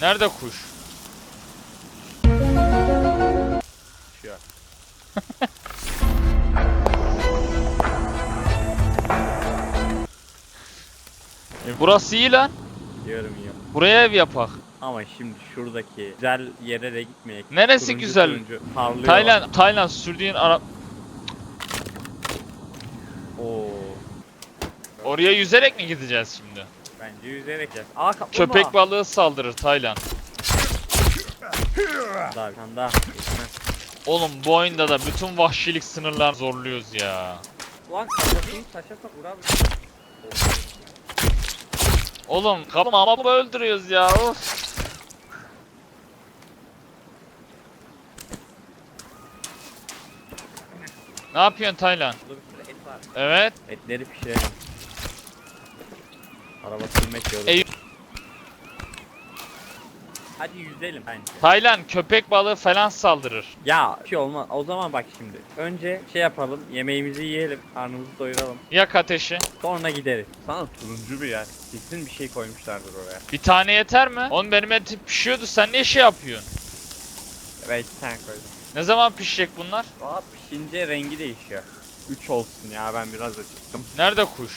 Nerede kuş? Şu. E, burası iyi lan. Diyorum ya. Buraya ev yapak. Ama şimdi şuradaki güzel yere de gitmeyek. Neresi Turuncu güzel? turuncu parlıyor. Tayland, Tayland sürdüğün ara... Oo. Oraya yüzerek mi gideceğiz şimdi? Bence yüzerek gel. Aa kaplumbağa. Köpek balığı saldırır Tayland. Daha bir tane daha. Geçmez. Oğlum bu oyunda da bütün vahşilik sınırlar zorluyoruz ya. Ulan kafasını taşa sok abi. Oğlum kaplumbağa mı öldürüyoruz ya of. Ne yapıyorsun et var. Evet. Etleri pişirelim. Araba sürmek Hadi yüzelim bence. Tayland köpek balığı falan saldırır. Ya bir şey olmaz. O zaman bak şimdi. Önce şey yapalım. Yemeğimizi yiyelim. Karnımızı doyuralım. Yak ateşi. Sonra gideriz. Sana turuncu bir yer. Kesin bir şey koymuşlardır oraya. Bir tane yeter mi? Oğlum benim etim pişiyordu sen niye şey yapıyorsun? Ben iki tane koydum. Ne zaman pişecek bunlar? Valla pişince rengi değişiyor. 3 olsun ya ben biraz acıktım. Nerede kuş?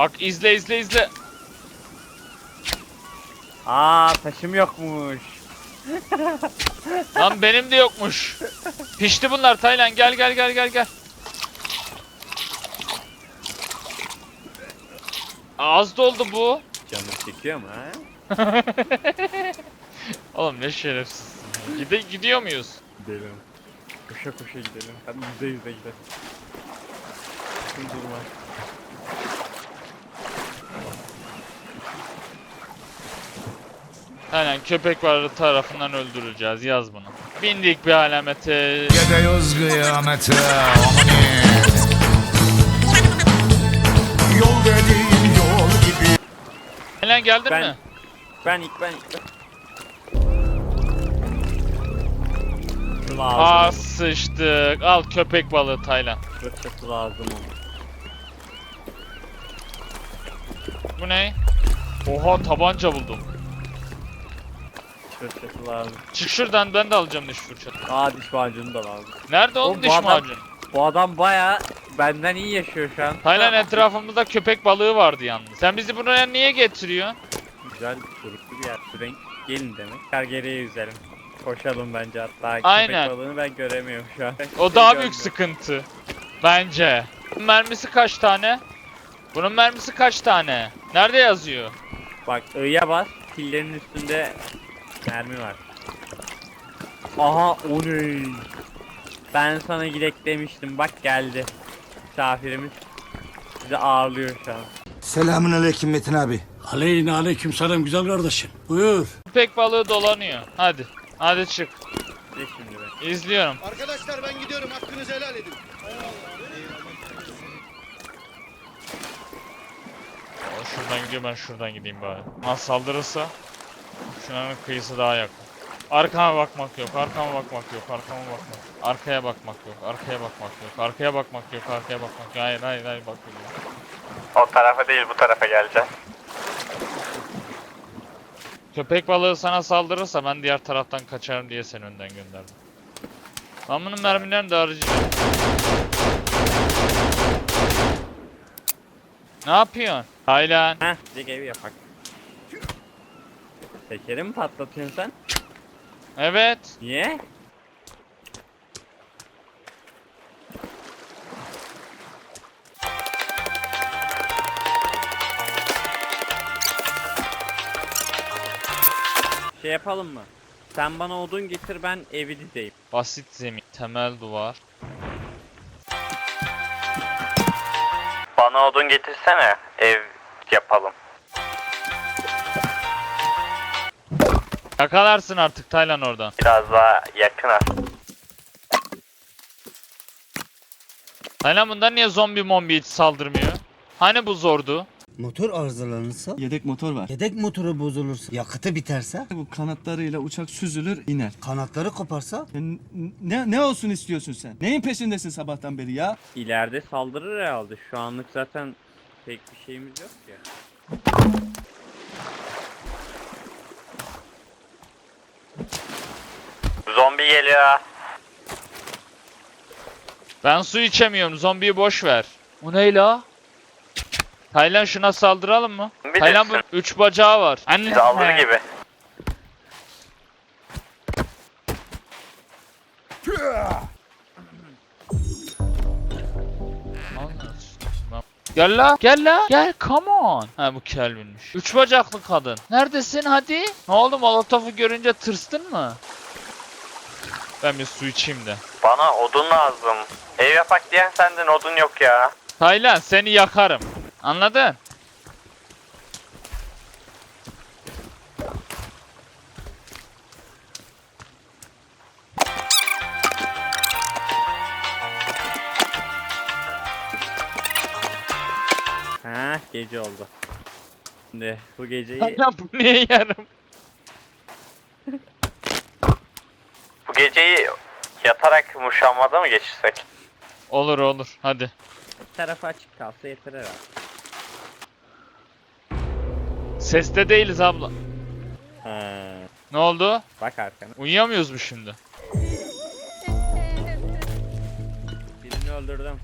Bak izle izle izle. Aa taşım yokmuş. Lan benim de yokmuş. Pişti bunlar Taylan gel gel gel gel gel. Az doldu bu. Canım çekiyor mu ha? Oğlum ne şerefsiz. Gide gidiyor muyuz? Gidelim. Koşa koşa gidelim. Hadi yüze yüze gidelim. Sakın durma. Aynen köpek varlığı tarafından öldürüleceğiz yaz bunu. Bindik bir alamete. Gidiyoruz kıyamete. Yol dediğin yol gibi Taylan geldin Ben- mi? Ben ilk ben ilk Aa sıçtık. Al köpek balığı Taylan. Fırçası lazım. Bu ne? Oha tabanca buldum. Fırçası lazım. Çık şuradan ben de alacağım diş fırçası. Aa diş macunu da lazım. Nerede oğlum Oğlum, diş adam- macunu? Bu adam baya benden iyi yaşıyor şu an. Taylan etrafımızda köpek balığı vardı yalnız. Sen bizi buraya niye getiriyorsun? Güzel turuklu bir yer. Renk gelin demek. Her geriye yüzelim. Koşalım bence hatta. Aynen. Köpek balığını ben göremiyorum şu an. O daha büyük görmüyorum. sıkıntı. Bence. Bunun mermisi kaç tane? Bunun mermisi kaç tane? Nerede yazıyor? Bak I'ya bas. Pillerin üstünde mermi var. Aha o ne? Ben sana gidek demiştim. Bak geldi. Misafirimiz bizi ağırlıyor şu an. Selamun aleyküm Metin abi Aleyhine aleyküm selam güzel kardeşim. Buyur. Köpek balığı dolanıyor. Hadi. Hadi çık. De şimdi ben. İzliyorum. Arkadaşlar ben gidiyorum. Hakkınızı helal edin. O şuradan gidiyor ben şuradan gideyim bari. Ha saldırırsa şunların kıyısı daha yakın. Arkama bakmak yok, arkama bakmak yok, arkama bakmak. Arkaya bakmak yok, arkaya bakmak yok, arkaya bakmak yok, arkaya bakmak yok. Hayır hayır hayır bak yok. O tarafa değil bu tarafa geleceğiz. Köpek balığı sana saldırırsa ben diğer taraftan kaçarım diye seni önden gönderdim. Ben bunun mermilerini de harcayacağım. Ne yapıyorsun? Taylan. Heh dik evi yapak. Tekeri mi patlatıyorsun sen? Evet. Niye? Şey yapalım mı? Sen bana odun getir ben evi dizeyim. Basit zemin, temel duvar. Bana odun getirsene ev yapalım. Yakalarsın artık Taylan oradan. Biraz daha yakına. Taylan bundan niye zombi mombi hiç saldırmıyor? Hani bu zordu? Motor arızalanırsa, Yedek motor var. yedek motoru bozulursa, yakıtı biterse, Bu kanatlarıyla uçak süzülür iner. kanatları koparsa, Ya n- ne ne olsun istiyorsun sen? Neyin peşindesin sabahtan beri ya? İleride saldırır herhalde. Şu anlık zaten pek bir şeyimiz yok ya. Zombi geliyor. Ben su içemiyorum. Zombiyi boş ver. O ne la? Taylan şuna saldıralım mı? Bir Taylan bu üç bacağı var. Anne. Saldırı gibi. Gel la, gel la, gel come on. Ha bu Kelvin'miş. Üç bacaklı kadın. Neredesin hadi? Ne oldu molotofu görünce tırstın mı? Ben bir su içeyim de. Bana odun lazım. Ev yapak diyen senden odun yok ya. Taylan seni yakarım. Anladın? Şimdi bu geceyi bu niye yarım? bu geceyi yatarak muşambada mı geçirsek? Olur olur hadi. Tarafı açık kalsa yeter herhalde. Seste değiliz abla. Ha, Ne oldu? bak arkana. Uyuyamıyoruz mu şimdi? Birini öldürdüm.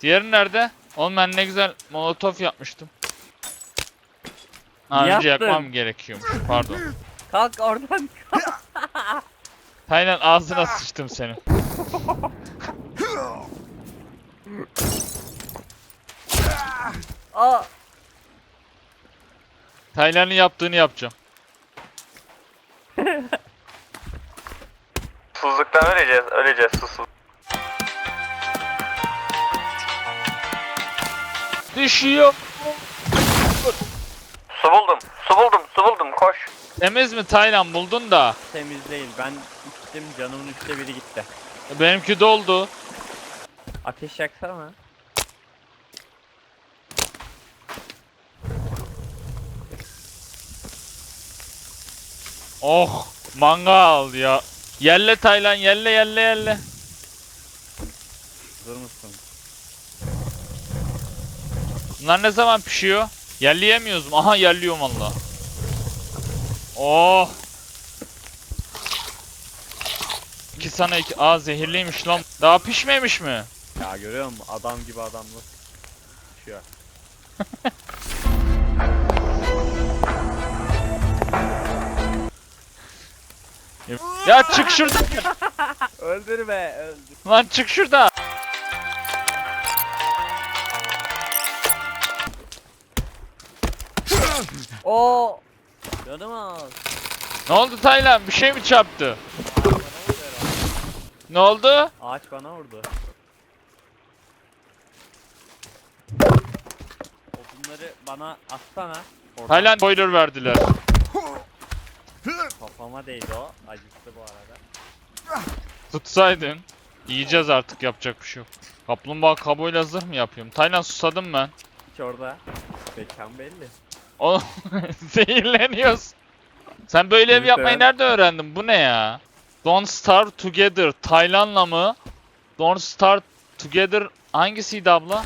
Diğeri nerede? Oğlum ben ne güzel molotof yapmıştım. Ha, önce Yaptın. yakmam gerekiyormuş. Pardon. Kalk oradan. Taylan ağzına sıçtım senin. Aa. Taylan'ın yaptığını yapacağım. Susuzluktan öleceğiz, öleceğiz susuz. Düşüyor. Su buldum, su buldum, su buldum, koş. Temiz mi Taylan buldun da? Temiz değil, ben içtim, canımın üçte biri gitti. Benimki doldu. Ateş yaksana. Oh mangal ya. Yelle Taylan yelle yelle yelle. Hazır mısın? Bunlar ne zaman pişiyor? Yerleyemiyoruz mu? Aha yerliyorum valla. Oh. İki sana iki. Aa zehirliymiş lan. Daha pişmemiş mi? Ya görüyor musun? Adam gibi adamlık. Düşüyor. Ya çık şuradan. Öldür be, öldür. Lan çık şurada. Canım az. Ne oldu Taylan? Bir şey mi çarptı? Ne oldu? Ağaç bana vurdu. Odunları bana atsana. Oradan Taylan boiler verdiler. Kafama değdi o. Acıttı bu arada. Tutsaydın. Yiyeceğiz artık yapacak bir şey yok. Kaplumbağa kabuğuyla zırh mı yapıyorum? Taylan susadım ben. Hiç orada. Mekan belli. O zehirleniyoruz. Sen böyle ev yapmayı nerede öğrendin? Bu ne ya? Don't Starve Together. Taylan'la mı? Don't Starve Together hangisiydi abla?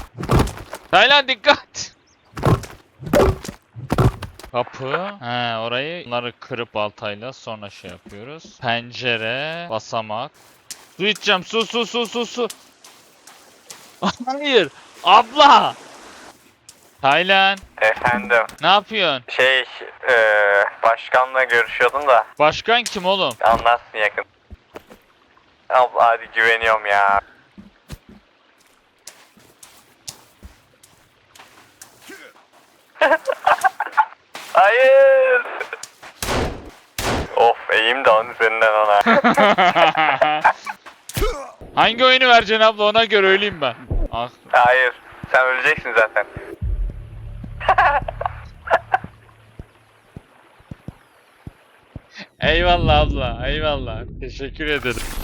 Taylan dikkat! Kapı. He orayı bunları kırıp baltayla sonra şey yapıyoruz. Pencere, basamak. Su içeceğim. Su su su su su. Hayır. Abla. Taylan Efendim. ne yapıyorsun? Şey, eee başkanla görüşüyordum da Başkan kim oğlum? anlarsın yakın. Abla hadi güveniyorum ya. Hayır. of eğim de onun üzerinden ona. Hangi oyunu vereceksin abla ona göre öleyim ben. Ah. Hayır. Sen öleceksin zaten. Eyvallah abla eyvallah. Teşekkür ederim.